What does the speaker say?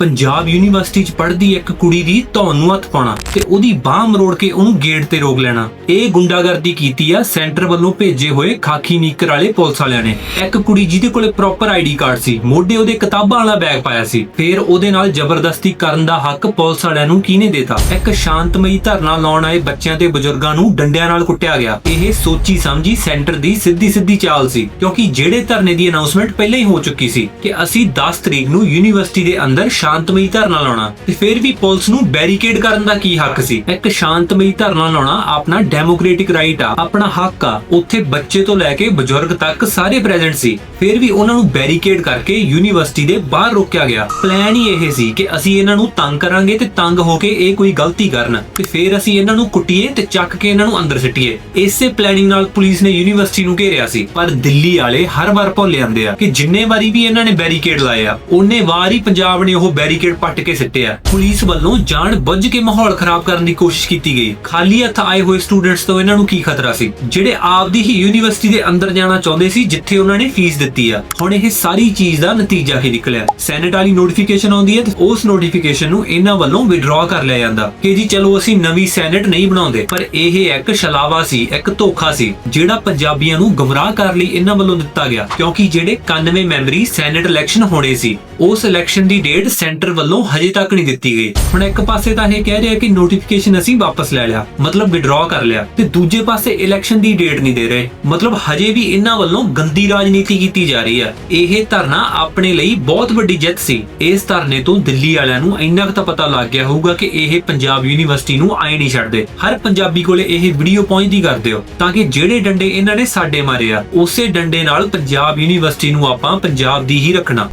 Punjab university 'ਚ ਪੜ੍ਹਦੀ ਇੱਕ ਕੁੜੀ ਦੀ ਧੌਣ ਨੂੰ ਹੱਥ ਪਾਉਣਾ ਤੇ ਉਹਦੀ ਬਾਹ ਮਰੋੜ ਕੇ ਉਹਨੂੰ ਗੇਟ ਤੇ ਰੋਕ ਲੈਣਾ। ਇਹ ਗੁੰਡਾਗਰਦੀ ਕੀਤੀ ਆ, ਸੈਂਟਰ ਵੱਲੋਂ ਭੇਜੇ ਹੋਏ ਖਾਕੀ ਨੀਕਰ ਵਾਲੇ ਪੁਲਿਸ ਵਾਲਿਆਂ ਨੇ। ਇੱਕ ਕੁੜੀ ਜਿਹਦੇ ਕੋਲੇ ਪ੍ਰੋਪਰ ਆਈਡੀ ਕਾਰਡ ਸੀ, ਮੋਢੇ ਉਹਦੇ ਕਿਤਾਬਾਂ ਵਾਲਾ ਬੈਗ ਪਾਇਆ ਸੀ। ਫਿਰ ਉਹਦੇ ਨਾਲ ਜ਼ਬਰਦਸਤੀ ਕਰਨ ਦਾ ਹੱਕ ਪੁਲਿਸ ਵਾਲਿਆਂ ਨੂੰ ਕਿਹਨੇ ਦਿੱਤਾ? ਇੱਕ ਸ਼ਾਂਤਮਈ ਧਰਨਾ ਲਾਉਣ ਆਏ ਬੱਚਿਆਂ ਤੇ ਬਜ਼ੁਰਗਾਂ ਨੂੰ ਡੰਡਿਆਂ ਨਾਲ ਕੁੱਟਿਆ ਗਿਆ। ਇਹ ਸੋਚੀ ਸਮਝੀ ਸੈਂਟਰ ਦੀ ਸਿੱਧੀ ਸਿੱਧੀ ਚਾਲ ਸੀ, ਕਿਉਂਕਿ ਜਿਹੜੇ ਧਰਨੇ ਦੀ ਅਨਾਉਂਸਮੈਂਟ ਪਹਿਲਾਂ ਹੀ ਹੋ ਚੁੱਕੀ ਸੀ ਕਿ ਅਸੀਂ 10 ਤਰੀਕ ਨੂੰ ਯੂਨੀਵਰਸਿਟੀ ਦੇ ਅੰਦਰ ਸ਼ਾਂਤਮਈ ਧਰਨਾ ਲਾਉਣਾ ਤੇ ਫਿਰ ਵੀ ਪੁਲਿਸ ਨੂੰ ਬੈਰੀਕੇਡ ਕਰਨ ਦਾ ਕੀ ਹੱਕ ਸੀ? ਇੱਕ ਸ਼ਾਂਤਮਈ ਧਰਨਾ ਲਾਉਣਾ ਆਪਣਾ ਡੈਮੋਕ੍ਰੈਟਿਕ ਰਾਈਟ ਆ, ਆਪਣਾ ਹੱਕ ਆ। ਉੱਥੇ ਬੱਚੇ ਤੋਂ ਲੈ ਕੇ ਬਜ਼ੁਰਗ ਤੱਕ ਸਾਰੇ ਪ੍ਰੈਜ਼ੈਂਟ ਸੀ। ਫਿਰ ਵੀ ਉਹਨਾਂ ਨੂੰ ਬੈਰੀਕੇਡ ਕਰਕੇ ਯੂਨੀਵਰਸਿਟੀ ਦੇ ਬਾਹਰ ਰੋਕਿਆ ਗਿਆ। ਪਲਾਨ ਹੀ ਇਹ ਸੀ ਕਿ ਅਸੀਂ ਇਹਨਾਂ ਨੂੰ ਤੰਗ ਕਰਾਂਗੇ ਤੇ ਤੰਗ ਹੋ ਕੇ ਇਹ ਕੋਈ ਗਲਤੀ ਕਰਨ। ਤੇ ਫਿਰ ਅਸੀਂ ਇਹਨਾਂ ਨੂੰ ਕੁੱਟੀਏ ਤੇ ਚੱਕ ਕੇ ਇਹਨਾਂ ਨੂੰ ਅੰਦਰ ਸਿੱਟੀਏ। ਇਸੇ ਪਲੈਨਿੰਗ ਨਾਲ ਪੁਲਿਸ ਨੇ ਯੂਨੀਵਰਸਿਟੀ ਨੂੰ ਘੇਰਿਆ ਸੀ। ਪਰ ਦਿੱਲੀ ਵਾਲੇ ਹਰ ਵਾਰ ਭੁੱਲ ਜਾਂਦੇ ਆ ਕਿ ਜਿੰਨੇ ਵਾਰੀ ਵੀ ਇਹਨਾਂ ਨੇ ਬੈਰੀਕੇਡ ਲਾਏ ਆ ਉਹਨੇ ਵਾਰ ਹੀ ਪੰਜਾਬ ਨੇ ਉਹ ਬੈਰੀਕੇਡ ਪੱਟ ਕੇ ਸਿੱਟਿਆ ਪੁਲਿਸ ਵੱਲੋਂ ਜਾਣ ਬੁੱਝ ਕੇ ਮਾਹੌਲ ਖਰਾਬ ਕਰਨ ਦੀ ਕੋਸ਼ਿਸ਼ ਕੀਤੀ ਗਈ। ਖਾਲੀ ਹੱਥ ਆਏ ਹੋਏ ਸਟੂਡੈਂਟਸ ਤੋਂ ਇਹਨਾਂ ਨੂੰ ਕੀ ਖਤਰਾ ਸੀ? ਜਿਹੜੇ ਆਪਦੀ ਹੀ ਯੂਨੀਵਰਸਿਟੀ ਦੇ ਅੰਦਰ ਜਾਣਾ ਚਾਹੁੰਦੇ ਸੀ, ਜਿੱਥੇ ਉਹਨਾਂ ਨੇ ਫੀਸ ਦਿੱਤੀ ਆ। ਹੁਣ ਇਹ ਸਾਰੀ ਚੀਜ਼ ਦਾ ਨਤੀਜਾ ਕੀ ਨਿਕਲਿਆ। ਸੈਨੇਟ ਵਾਲੀ ਨੋਟੀਫਿਕੇਸ਼ਨ ਆਉਂਦੀ ਹੈ ਤੇ ਉਸ ਨੋਟੀਫਿਕੇਸ਼ਨ ਨੂੰ ਇਹਨਾਂ ਵੱਲੋਂ ਵਿਡਰਾਅ ਕਰ ਲਿਆ ਜਾਂਦਾ। ਕਿ ਜੀ, ਚਲੋ ਅਸੀਂ ਨਵੀਂ ਸੈਨੇਟ ਨਹੀਂ ਬਣਾਉਂਦੇ, ਪਰ ਇਹ ਇੱਕ ਛਲਾਵਾ ਸੀ, ਇੱਕ ਧੋਖਾ ਸੀ, ਜਿਹੜਾ ਪੰਜਾਬੀਆਂ ਨੂੰ ਗਮਰਾਹ ਕਰਨ ਲਈ ਇਹਨਾਂ ਵੱਲੋਂ ਦਿੱਤਾ ਗਿਆ। ਕਿਉਂਕਿ ਜਿਹੜੇ 91 ਮੈਂਬਰੀ ਸੈਨੇਟ ਇਲੈਕਸ਼ਨ ਹੋਣੇ ਸੀ ਉਸ ਇਲੈਕਸ਼ਨ ਦੀ ਡੇਟ ਸੈਂਟਰ ਵੱਲੋਂ ਹਜੇ ਤੱਕ ਨਹੀਂ ਦਿੱਤੀ ਗਈ। ਹੁਣ ਇੱਕ ਪਾਸੇ ਤਾਂ ਇਹ ਕਹਿ ਰਿਹਾ ਕਿ ਨੋਟੀਫਿਕੇਸ਼ਨ ਅਸੀਂ ਵਾਪਸ ਲੈ ਲਿਆ, ਮਤਲਬ ਵਿਡਰਾਅ ਕਰ ਲਿਆ ਤੇ ਦੂਜੇ ਪਾਸੇ ਇਲੈਕਸ਼ਨ ਦੀ ਡੇਟ ਨਹੀਂ ਦੇ ਰਹੇ। ਮਤਲਬ ਹਜੇ ਵੀ ਇਹਨਾਂ ਵੱਲੋਂ ਗੰਦੀ ਰਾਜਨੀਤੀ ਕੀਤੀ ਜਾ ਰਹੀ ਹੈ। ਇਹ ਧਰਨਾ ਆਪਣੇ ਲਈ ਬਹੁਤ ਵੱਡੀ ਜਿੱਤ ਸੀ। ਇਸ ਧਰਨੇ ਤੋਂ ਦਿੱਲੀ ਵਾਲਿਆਂ ਨੂੰ ਇੰਨਾ ਕੁ ਤਾਂ ਪਤਾ ਲੱਗ ਗਿਆ ਹੋਊਗਾ ਕਿ ਇਹ ਪੰਜਾਬ ਯੂਨੀਵਰਸਿਟੀ ਨੂੰ ਆਏ ਨਹੀਂ ਛੱਡਦੇ। ਹਰ ਪੰਜਾਬੀ ਕੋਲੇ ਇਹ ਵੀਡੀਓ ਪਹੁੰਚਦੀ ਕਰ ਦਿਓ ਤਾਂ ਕਿ ਜਿਹੜੇ ਡੰਡੇ ਇਹਨਾਂ ਨੇ ਸਾਡੇ ਮਾਰੇ ਆ, ਉਸੇ ਡੰਡੇ ਨਾਲ ਪੰਜਾਬ ਯੂਨੀਵਰਸਿਟੀ ਨੂੰ ਆਪਾਂ ਪੰਜਾਬ ਦੀ ਹੀ ਰੱਖਣਾ।